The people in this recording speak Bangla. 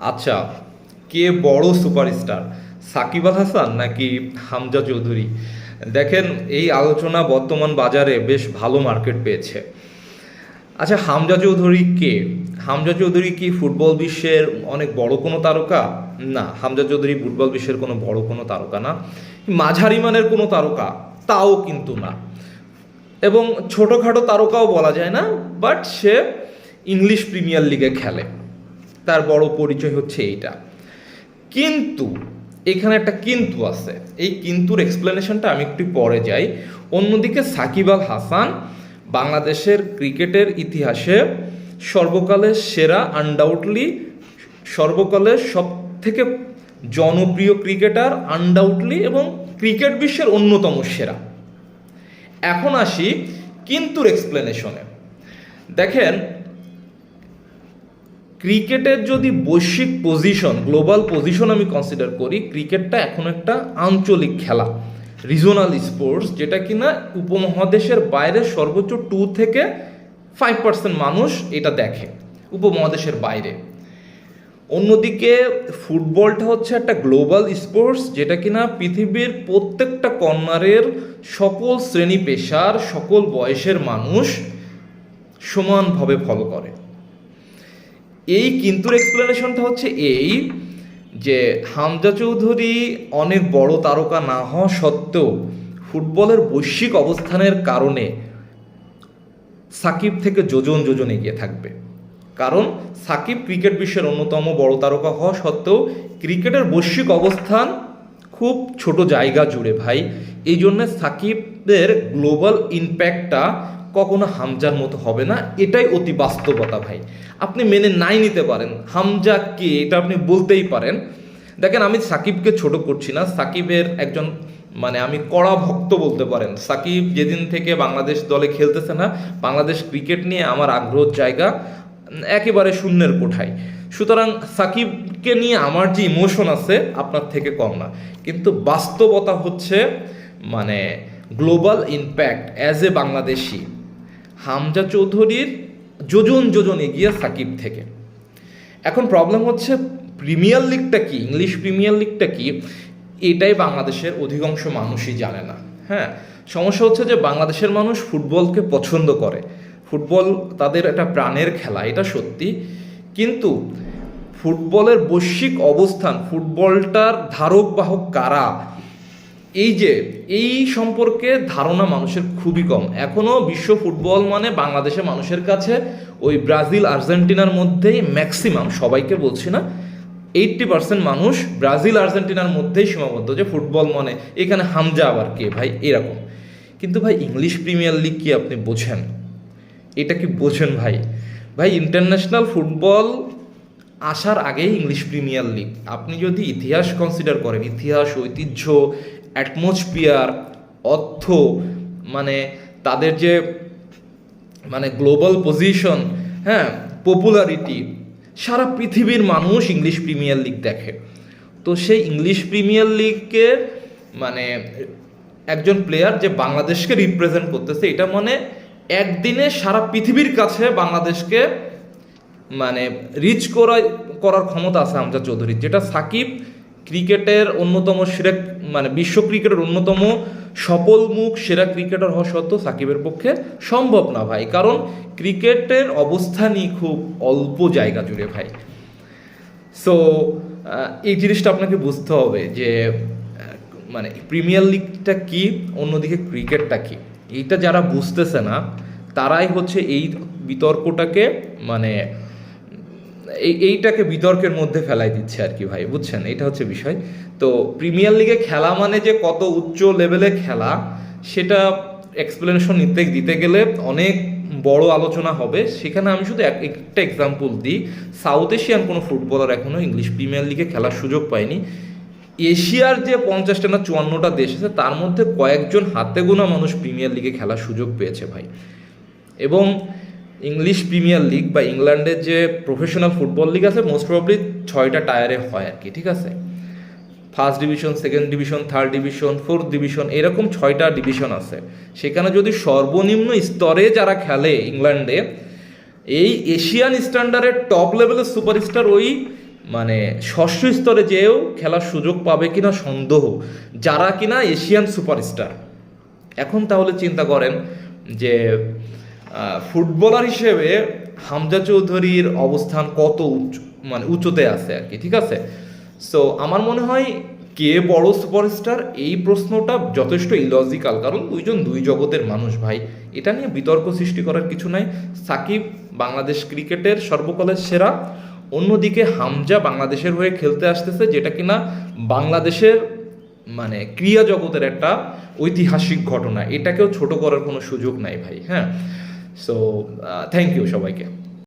আচ্ছা কে বড় সুপারস্টার? সাকিব আল হাসান নাকি হামজা চৌধুরী? দেখেন, এই আলোচনা বর্তমান বাজারে বেশ ভালো মার্কেট পেয়েছে। আচ্ছা হামজা চৌধুরী কে? হামজা চৌধুরী কি ফুটবল বিশ্বের অনেক বড় কোনো তারকা? না, হামজা চৌধুরী ফুটবল বিশ্বের কোনো বড় কোনো তারকা না। মাঝারি মানের কোনো তারকা? তাও কিন্তু না। এবং ছোটোখাটো তারকাও বলা যায় না, বাট সে ইংলিশ প্রিমিয়ার লিগে খেলে। তার বড় পরিচয় হচ্ছে এইটা। কিন্তু, এখানে একটা কিন্তু আছে। এই কিন্তুর এক্সপ্লেনেশনটা আমি একটু পরে যাই। অন্যদিকে সাকিব আল হাসান বাংলাদেশের ক্রিকেটের ইতিহাসে সর্বকালের সেরা আনডাউটলি সর্বকালের সব থেকে জনপ্রিয় ক্রিকেটার আনডাউটলি এবং ক্রিকেট বিশ্বের অন্যতম সেরা। এখন আসি কিন্তুর এক্সপ্লেনেশনে দেখেন ক্রিকেটের যদি বৈশ্বিক পজিশন গ্লোবাল পজিশন আমি কনসিডার করি, ক্রিকেটটা এখন একটা আঞ্চলিক খেলা। রিজনাল স্পোর্টস যেটা কিনা উপমহাদেশের বাইরে সর্বোচ্চ টু থেকে ফাইভ পার্সেন্ট মানুষ এটা দেখে, উপমহাদেশের বাইরে। অন্যদিকে, ফুটবলটা হচ্ছে একটা গ্লোবাল স্পোর্টস যেটা কিনা পৃথিবীর প্রত্যেকটা কর্নারের সকল শ্রেণি পেশার, সকল বয়সের মানুষ সমানভাবে ফলো করে। এই কিন্তুর এক্সপ্লেনেশনটা হচ্ছে এই যে হামজা চৌধুরী অনেক বড় তারকা না হওয়া সত্ত্বেও ফুটবলের বৈশ্বিক অবস্থানের কারণে সাকিব থেকে যোজন যোজন এগিয়ে থাকবে। কারণ সাকিব ক্রিকেট বিশ্বের অন্যতম বড় তারকা হওয়া সত্ত্বেও ক্রিকেটের বৈশ্বিক অবস্থান খুব ছোট জায়গা জুড়ে ভাই। এই জন্য সাকিবদের গ্লোবাল ইম্প্যাক্টটা কখনো হামজার মতো হবে না, এটাই অতি বাস্তবতা ভাই। আপনি মেনে নাই নিতে পারেন, হামজা কে এটা আপনি বলতেই পারেন। দেখেন, আমি সাকিবকে ছোট করছি না, সাকিবের একজন মানে আমি কড়া ভক্ত বলতে পারেন। সাকিব যেদিন থেকে বাংলাদেশ দলে খেলতেছে না, বাংলাদেশ ক্রিকেট নিয়ে আমার আগ্রহ জায়গা একেবারে শূন্যের কোঠায়। সুতরাং সাকিবকে নিয়ে আমার যে ইমোশন আছে, আপনার থেকে কম না। কিন্তু বাস্তবতা হচ্ছে মানে global impact as a Bangladeshi. Hamza চৌধুরীর যোজন যোজন এগিয়ে সাকিব থেকে। এখন প্রবলেম হচ্ছে প্রিমিয়ার লিগটা কি? ইংলিশ প্রিমিয়ার লিগটা কি? এটাই বাংলাদেশের অধিকাংশ মানুষই জানে না। হ্যাঁ সমস্যা হচ্ছে যে বাংলাদেশের মানুষ ফুটবলকে পছন্দ করে। ফুটবল তাদের একটা প্রাণের খেলা, এটা সত্যি। কিন্তু ফুটবলের বৈশ্বিক অবস্থান, ফুটবলটার ধারক বাহক কারা? এই যে, এই সম্পর্কে ধারণা মানুষের খুবই কম। এখনও বিশ্ব ফুটবল মানে বাংলাদেশের মানুষের কাছে ওই ব্রাজিল, আর্জেন্টিনার মধ্যেই ম্যাক্সিমাম সবাইকে বলছি না এইটটি পার্সেন্ট মানুষ ব্রাজিল, আর্জেন্টিনার মধ্যেই সীমাবদ্ধ যে ফুটবল মানে। এখানে হামজা আবার কে ভাই? এরকম। কিন্তু ভাই, ইংলিশ প্রিমিয়ার লিগ কি আপনি বোঝেন? এটা কি বোঝেন ভাই? ভাই ইন্টারন্যাশনাল ফুটবল আসার আগেই ইংলিশ প্রিমিয়ার লিগ। আপনি যদি ইতিহাস কনসিডার করেন, ইতিহাস, ঐতিহ্য অ্যাটমসফিয়ার, অর্থ মানে তাদের যে মানে গ্লোবাল পজিশন হ্যাঁ পপুলারিটি, সারা পৃথিবীর মানুষ ইংলিশ প্রিমিয়ার লিগ দেখে। তো সেই ইংলিশ প্রিমিয়ার লিগকে মানে একজন প্লেয়ার যে বাংলাদেশকে রিপ্রেজেন্ট করতেছে, এটা মানে একদিনে সারা পৃথিবীর কাছে বাংলাদেশকে মানে রিচ করা করার ক্ষমতা আছে আমজাদ চৌধুরীর, যেটা সাকিব ক্রিকেটের অন্যতম সেরা মানে বিশ্ব ক্রিকেটের অন্যতম সফল মুখ সেরা ক্রিকেটার হওয়া সত্ত্বেও সাকিবের পক্ষে সম্ভব না ভাই। কারণ ক্রিকেটের অবস্থানই খুব অল্প জায়গা জুড়ে ভাই। সো এই জিনিসটা আপনাকে বুঝতে হবে যে মানে প্রিমিয়ার লিগটা কি, অন্যদিকে ক্রিকেটটা কি? এইটা যারা বুঝতেছে না, তারাই হচ্ছে এই বিতর্কটাকে মানে এই, এইটাকে বিতর্কের মধ্যে ফেলাই দিচ্ছে আর কি ভাই, বুঝছেন? এটা হচ্ছে বিষয়। তো প্রিমিয়ার লিগে খেলা মানে যে কত উচ্চ লেভেলে খেলা, সেটা এক্সপ্লেনেশন নিতে দিতে গেলে অনেক বড় আলোচনা হবে। সেখানে আমি শুধু এক- একটা এক্সাম্পল দিই। সাউথ এশিয়ান কোনো ফুটবলার এখনও ইংলিশ প্রিমিয়ার লিগে খেলার সুযোগ পায়নি। এশিয়ার যে পঞ্চাশটা না চুয়ান্নটা দেশ আছে, তার মধ্যে কয়েকজন হাতে গোনা মানুষ প্রিমিয়ার লিগে খেলার সুযোগ পেয়েছে ভাই। এবং ইংলিশ প্রিমিয়ার লিগ বা ইংল্যান্ডের যে প্রফেশনাল ফুটবল লিগ আছে মোস্ট প্রবলি ছয়টা টায়ারে হয় আর কি, ঠিক আছে? First division second division third division fourth division এরকম ছয়টা ডিভিশন আছে। সেখানে যদি সর্বনিম্ন স্তরে যারা খেলে ইংল্যান্ডে, এই এশিয়ান স্ট্যান্ডার্ডের টপ লেভেলের সুপারস্টার ওই মানে ষষ্ঠ স্তরে যেও খেলার সুযোগ পাবে কিনা সন্দেহ, যারা কিনা এশিয়ান সুপারস্টার এখন তাহলে চিন্তা করেন যে ফুটবলার হিসেবে হামজা চৌধুরীর অবস্থান কত উচ্চ মানে উঁচুতে আছে আর কি, ঠিক আছে? সো আমার মনে হয় কে বড় সুপারস্টার এই প্রশ্নটা যথেষ্ট ইলজিক্যাল কারণ দুইজন দুই জগতের মানুষ ভাই। এটা নিয়ে বিতর্ক সৃষ্টি করার কিছু নাই। সাকিব বাংলাদেশ ক্রিকেটের সর্বকালের সেরা, অন্যদিকে হামজা বাংলাদেশের হয়ে খেলতে আসতেছে যেটা কিনা বাংলাদেশের মানে ক্রিয়া জগতের একটা ঐতিহাসিক ঘটনা। এটাকেও ছোট করার কোনো সুযোগ নাই ভাই হ্যাঁ? সো থ্যাংক ইউ সবাইকে